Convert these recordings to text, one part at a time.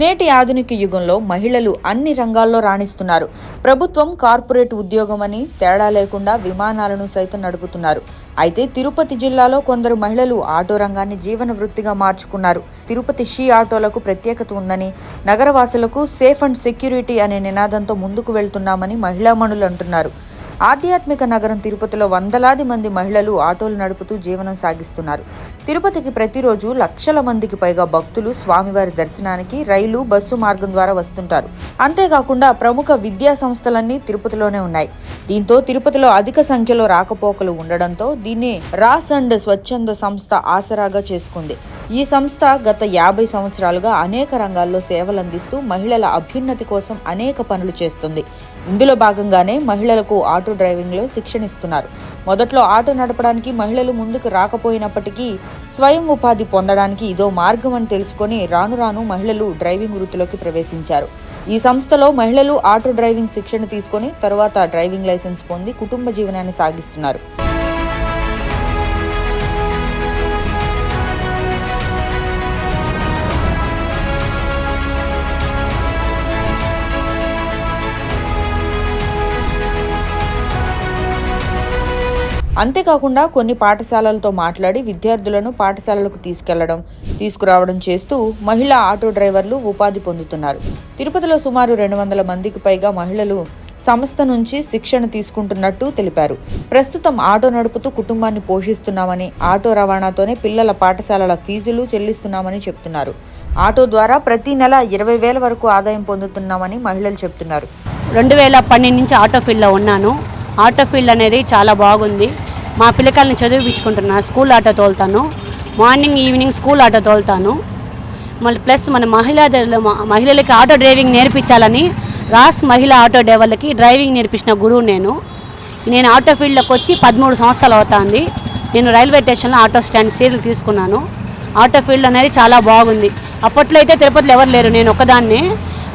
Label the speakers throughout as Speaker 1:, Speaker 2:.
Speaker 1: నేటి ఆధునిక యుగంలో మహిళలు అన్ని రంగాల్లో రాణిస్తున్నారు. ప్రభుత్వం కార్పొరేట్ ఉద్యోగమని తేడా లేకుండా విమానాలను సైతం నడుపుతున్నారు. అయితే తిరుపతి జిల్లాలో కొందరు మహిళలు ఆటో రంగాన్ని జీవన వృత్తిగా మార్చుకున్నారు. తిరుపతి షీ ఆటోలకు ప్రత్యేకత ఉందని నగరవాసులకు సేఫ్ అండ్ సెక్యూరిటీ అనే నినాదంతో ముందుకు వెళ్తున్నామని మహిళామణులు అంటున్నారు. ఆధ్యాత్మిక నగరం తిరుపతిలో వందలాది మంది మహిళలు ఆటోలు నడుపుతూ జీవనం సాగిస్తున్నారు. తిరుపతికి ప్రతిరోజు లక్షల మందికి పైగా భక్తులు స్వామివారి దర్శనానికి రైలు బస్సు మార్గం ద్వారా వస్తుంటారు. అంతేకాకుండా ప్రముఖ విద్యా సంస్థలన్నీ తిరుపతిలోనే ఉన్నాయి. దీంతో తిరుపతిలో అధిక సంఖ్యలో రాకపోకలు ఉండడంతో దీన్ని రాస్ అండ్ స్వచ్ఛంద సంస్థ ఆసరాగా చేసుకుంది. ఈ సంస్థ గత యాభై సంవత్సరాలుగా అనేక రంగాల్లో సేవలందిస్తూ మహిళల అభ్యున్నతి కోసం అనేక పనులు చేస్తుంది. ఇందులో భాగంగానే మహిళలకు ఆటో డ్రైవింగ్లో శిక్షణ ఇస్తున్నారు. మొదట్లో ఆటో నడపడానికి మహిళలు ముందుకు రాకపోయినప్పటికీ స్వయం ఉపాధి పొందడానికి ఇదో మార్గం అని తెలుసుకొని రాను రాను మహిళలు డ్రైవింగ్ వృత్తిలోకి ప్రవేశించారు. ఈ సంస్థలో మహిళలు ఆటో డ్రైవింగ్ శిక్షణ తీసుకొని తరువాత డ్రైవింగ్ లైసెన్స్ పొంది కుటుంబ జీవనాన్ని సాగిస్తున్నారు. అంతేకాకుండా కొన్ని పాఠశాలలతో మాట్లాడి విద్యార్థులను పాఠశాలలకు తీసుకెళ్ళడం తీసుకురావడం చేస్తూ మహిళా ఆటో డ్రైవర్లు ఉపాధి పొందుతున్నారు. తిరుపతిలో సుమారు రెండు వందల మందికి పైగా మహిళలు సంస్థ నుంచి శిక్షణ తీసుకుంటున్నట్టు తెలిపారు. ప్రస్తుతం ఆటో నడుపుతూ కుటుంబాన్ని పోషిస్తున్నామని ఆటో రవాణాతోనే పిల్లల పాఠశాలల ఫీజులు చెల్లిస్తున్నామని చెప్తున్నారు. ఆటో ద్వారా ప్రతి నెల ఇరవై వేల వరకు ఆదాయం పొందుతున్నామని మహిళలు చెప్తున్నారు.
Speaker 2: రెండు వేల పన్నెండు నుంచి ఆటో ఫీల్డ్లో ఉన్నాను. ఆటో ఫీల్డ్ అనేది చాలా బాగుంది. మా పిల్లకాయలని చదివించుకుంటున్నా స్కూల్ ఆటో తోలుతాను. మార్నింగ్ ఈవినింగ్ స్కూల్ ఆటో తోలుతాను. మళ్ళీ ప్లస్ మన మహిళా మహిళలకి ఆటో డ్రైవింగ్ నేర్పించాలని రాస్ మహిళా ఆటో డ్రైవర్లకి డ్రైవింగ్ నేర్పించిన గురువు నేను. నేను ఆటో ఫీల్డ్లోకి వచ్చి పదమూడు సంవత్సరాలు అవుతుంది. నేను రైల్వే స్టేషన్లో ఆటో స్టాండ్ సీట్లు తీసుకున్నాను. ఆటో ఫీల్డ్ అనేది చాలా బాగుంది. అప్పట్లో అయితే తిరుపతిలో ఎవరు లేరు. నేను ఒక్కదాన్నే.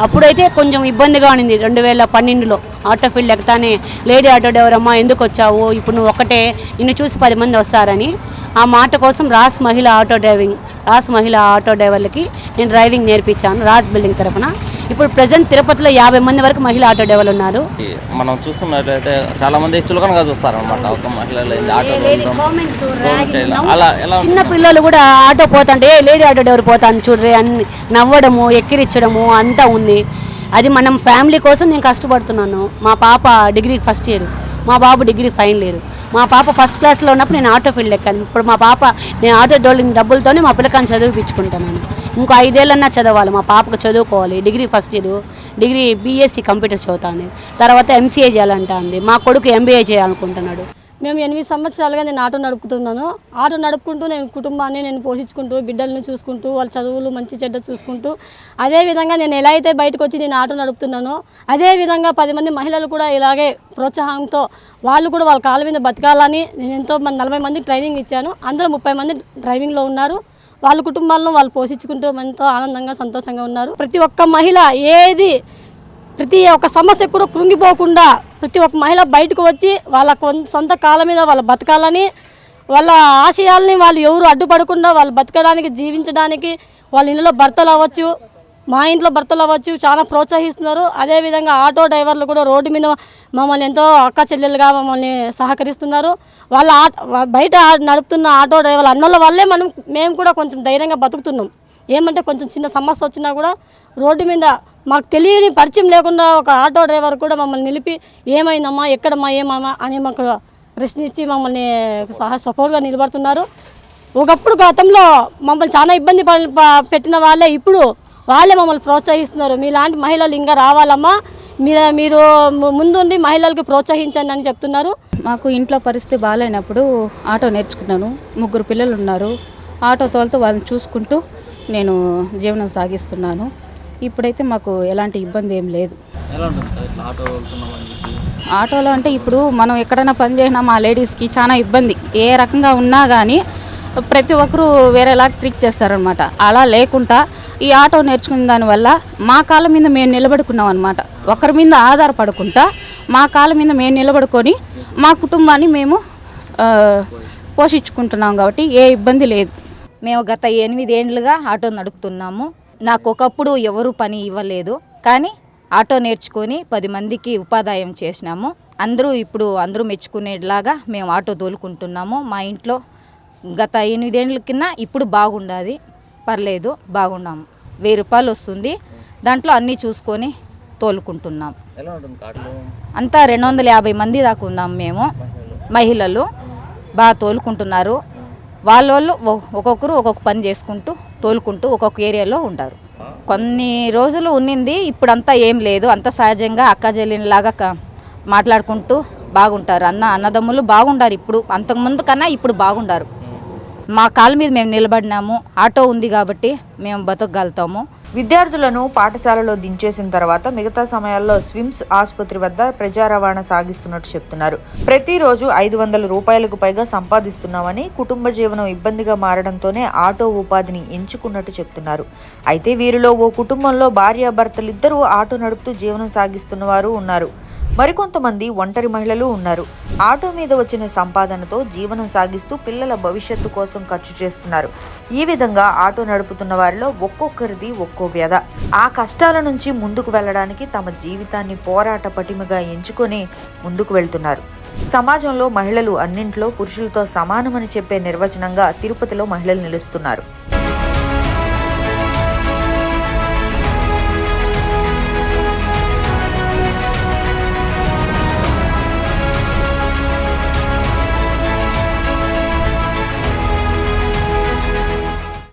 Speaker 2: అప్పుడైతే కొంచెం ఇబ్బందిగా ఉండింది. రెండు వేల పన్నెండులో ఆటో ఫీల్డ్ ఎక్కతానే లేడీ ఆటో డ్రైవర్ అమ్మా ఎందుకు వచ్చావు? ఇప్పుడు నువ్వు ఒకటే నిన్ను చూసి పది మంది వస్తారని. ఆ మాట కోసం రాస్ మహిళ ఆటో డ్రైవింగ్ రాస్ మహిళ ఆటో డ్రైవర్లకి నేను డ్రైవింగ్ నేర్పించాను రాస్ బిల్డింగ్ తరఫున ఇప్పుడు ప్రజెంట్ తిరుపతిలో యాభై మంది వరకు మహిళా ఆటో డ్రైవర్లు ఉన్నారు.
Speaker 3: మనం చూస్తున్నట్లయితే చాలా మంది చులకనగా చూస్తారు అనమాట ఒక మహిళలు ఏంది ఆటో చేయడం అలా ఎలా
Speaker 2: చిన్న పిల్లలు కూడా ఆటో పోతుంటే "ఏ, లేడీ ఆటో డ్రైవర్ పోతాను చూడరే అని నవ్వడము ఎక్కిరించడము అంతా ఉంది. అది మనం ఫ్యామిలీ కోసం నేను కష్టపడుతున్నాను. మా పాప డిగ్రీ ఫస్ట్ ఇయర్ మా బాబు డిగ్రీ ఫైనల్ ఇయర్. మా పాప ఫస్ట్ క్లాస్లో ఉన్నప్పుడు నేను ఆటో ఫీల్డ్ ఎక్కాను. ఇప్పుడు మా పాప నేను ఆటో డోలింగ్ డబ్బులతోనే మా పిల్లకాన్ని చదివిపించుకుంటున్నాను ఇంకో ఐదేళ్ళన్నా చదవాలి మా పాపకు చదువుకోవాలి degree first year degree BSc computer చదువుతాను తర్వాత ఎంసీఏ చేయాలంటా ఉంది మా కొడుకు ఎంబీఏ చేయాలనుకుంటున్నాడు.
Speaker 4: మేము ఎనిమిది సంవత్సరాలుగా నేను ఆటో నడుపుతున్నాను. ఆటో నడుపుకుంటూ నేను కుటుంబాన్ని నేను పోషించుకుంటూ బిడ్డలను చూసుకుంటూ వాళ్ళ చదువులు మంచి చెడ్డ చూసుకుంటూ అదే విధంగా నేను ఎలా అయితే బయటకు వచ్చి నేను ఆటో నడుపుతున్నానో అదేవిధంగా పది మంది మహిళలు కూడా ఇలాగే ప్రోత్సాహంతో వాళ్ళు కూడా వాళ్ళ కాళ్ళ మీద బతకాలని నేను ఎంతో మంది నలభై మంది ట్రైనింగ్ ఇచ్చాను. అందులో ముప్పై మంది డ్రైవింగ్లో ఉన్నారు. వాళ్ళ కుటుంబాలను వాళ్ళు పోషించుకుంటూ ఎంతో ఆనందంగా సంతోషంగా ఉన్నారు. ప్రతి ఒక్క మహిళ ఏది ప్రతి ఒక్క సమస్య కూడా కృంగిపోకుండా ప్రతి ఒక్క మహిళ బయటకు వచ్చి వాళ్ళ సొంత కాళ్ళ మీద వాళ్ళు బతకాలని వాళ్ళ ఆశయాల్ని వాళ్ళు ఎవరు అడ్డుపడకుండా వాళ్ళు బతకడానికి జీవించడానికి వాళ్ళ ఇంట్లో భర్తలు అవ్వచ్చు మా ఇంట్లో భర్తలు అవ్వచ్చు చాలా ప్రోత్సహిస్తున్నారు. అదేవిధంగా ఆటో డ్రైవర్లు కూడా రోడ్డు మీద మమ్మల్ని ఎంతో అక్క చెల్లెలుగా మమ్మల్ని సహకరిస్తున్నారు. వాళ్ళ ఆట బయట నడుపుతున్న ఆటో డ్రైవర్లు అన్నల వల్లే మనం మేము కూడా కొంచెం ధైర్యంగా బతుకుతున్నాం. ఏమంటే కొంచెం చిన్న సమస్య వచ్చినా కూడా రోడ్డు మీద మాకు తెలియని పరిచయం లేకుండా ఒక ఆటో డ్రైవర్ కూడా మమ్మల్ని నిలిపి ఏమైందమ్మా ఎక్కడమ్మా ఏమమ్మా? అని మాకు ప్రశ్నించి మమ్మల్ని సహా సపోర్ట్గా నిలబడుతున్నారు. ఒకప్పుడు గతంలో మమ్మల్ని చాలా ఇబ్బంది పెట్టిన వాళ్ళే. ఇప్పుడు వాళ్ళే మమ్మల్ని ప్రోత్సహిస్తున్నారు. మీలాంటి మహిళలు ఇంకా రావాలమ్మా. మీరు మీరు ముందుండి మహిళలకు ప్రోత్సహించండి అని చెప్తున్నారు.
Speaker 5: మాకు ఇంట్లో పరిస్థితి బాగాలేనప్పుడు ఆటో నేర్చుకున్నాను. ముగ్గురు పిల్లలు ఉన్నారు. ఆటో తోలుతూ వాళ్ళని చూసుకుంటూ నేను జీవనం సాగిస్తున్నాను. ఇప్పుడైతే మాకు ఎలాంటి ఇబ్బంది ఏం లేదు. ఆటోలో అంటే ఇప్పుడు మనం ఎక్కడైనా పని చేసినా మా లేడీస్కి చాలా ఇబ్బంది. ఏ రకంగా ఉన్నా కానీ ప్రతి ఒక్కరూ వేరేలా ట్రిక్ చేస్తారనమాట అలా లేకుండా ఈ ఆటో నేర్చుకున్న దానివల్ల మా కాళ్ళ మీద మేము నిలబడుకున్నాం అనమాట ఒకరి మీద ఆధారపడకుండా మా కాళ్ళ మీద మేము నిలబడుకొని మా కుటుంబాన్ని మేము పోషించుకుంటున్నాం కాబట్టి ఏ ఇబ్బంది లేదు.
Speaker 6: మేము గత ఎనిమిదేండ్లుగా ఆటో నడుపుతున్నాము. నాకు ఒకప్పుడు ఎవరు పని ఇవ్వలేదు. కానీ ఆటో నేర్చుకొని పది మందికి ఉపాదాయం చేసినాము. అందరూ ఇప్పుడు అందరూ మెచ్చుకునేలాగా మేము ఆటో తోలుకుంటున్నాము. మా ఇంట్లో గత ఎనిమిదేండ్ల కింద ఇప్పుడు బాగుండాది. పర్లేదు బాగున్నాము వెయ్యి రూపాయలు వస్తుంది. దాంట్లో అన్నీ చూసుకొని తోలుకుంటున్నాం. అంతా రెండు వందల యాభై మంది దాకా ఉన్నాం మేము. మహిళలు. బాగా తోలుకుంటున్నారు. వాళ్ళ వాళ్ళు ఒక్కొక్కరు ఒక్కొక్క పని చేసుకుంటూ తోలుకుంటూ ఒక్కొక్క ఏరియాలో ఉంటారు. కొన్ని రోజులు ఉన్నింది ఇప్పుడు అంతా ఏం లేదు. అంత సహజంగా అక్క చెల్లిలాగా క- మాట్లాడుకుంటూ బాగుంటారు. అన్న అన్నదమ్ములు బాగుండారు ఇప్పుడు. అంతకుముందు కన్నా ఇప్పుడు బాగుండారు. మా కాళ్ళ మీద మేము నిలబడినాము. ఆటో ఉంది కాబట్టి మేము బతకగలుగుతాము.
Speaker 1: విద్యార్థులను పాఠశాలలో దించేసిన తర్వాత మిగతా సమయాల్లో స్విమ్స్ ఆసుపత్రి వద్ద ప్రజా రవాణా సాగిస్తున్నట్టు చెప్తున్నారు. ప్రతిరోజు ఐదు వందల రూపాయలకు పైగా సంపాదిస్తున్నామని కుటుంబ జీవనం ఇబ్బందిగా మారడంతోనే ఆటో ఉపాధిని ఎంచుకున్నట్టు చెప్తున్నారు. అయితే వీరిలో ఓ కుటుంబంలో భార్యాభర్తలిద్దరూ ఆటో నడుపుతూ జీవనం సాగిస్తున్న వారు ఉన్నారు. మరికొంతమంది ఒంటరి మహిళలు ఉన్నారు. ఆటో మీద వచ్చిన సంపాదనతో జీవనం సాగిస్తూ పిల్లల భవిష్యత్తు కోసం ఖర్చు చేస్తున్నారు. ఈ విధంగా ఆటో నడుపుతున్న వారిలో ఒక్కొక్కరిది ఒక్కో వ్యధ. ఆ కష్టాల నుంచి ముందుకు వెళ్ళడానికి తమ జీవితాన్ని పోరాట పటిమగా ఎంచుకొని ముందుకు వెళ్తున్నారు. సమాజంలో మహిళలు అన్నింట్లో పురుషులతో సమానమని చెప్పే నిర్వచనంగా తిరుపతిలో మహిళలు నిలుస్తున్నారు.